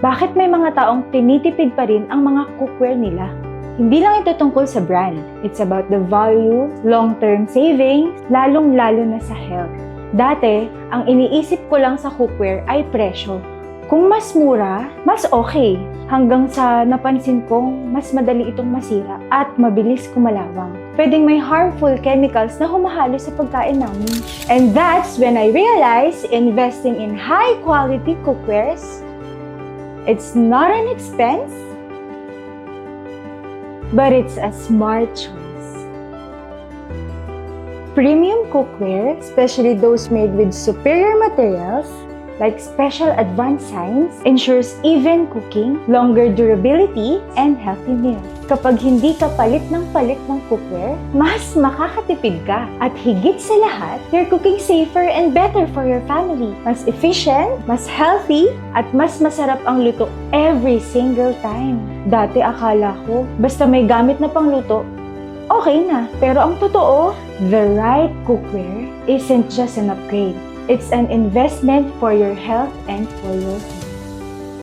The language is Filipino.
Bakit may mga taong tinitipid pa rin ang mga cookware nila? Hindi lang ito tungkol sa brand. It's about the value, long-term savings, lalong-lalo na sa health. Dati, ang iniisip ko lang sa cookware ay presyo. Kung mas mura, mas okay. Hanggang sa napansin kong mas madali itong masira at mabilis kumalawang. Pwedeng may harmful chemicals na humahalo sa pagkain namin. And that's when I realized investing in high-quality cookwares, it's not an expense, but it's a smart choice. Premium cookware, especially those made with superior materials, like special advanced signs, ensures even cooking, longer durability, and healthy meals. Kapag hindi ka palit ng palit ng cookware, mas makakatipid ka. At higit sa lahat, you're cooking safer and better for your family. Mas efficient, mas healthy, at mas masarap ang luto every single time. Dati akala ko, basta may gamit na pangluto, okay na. Pero ang totoo, the right cookware isn't just an upgrade. It's an investment for your health and for your family.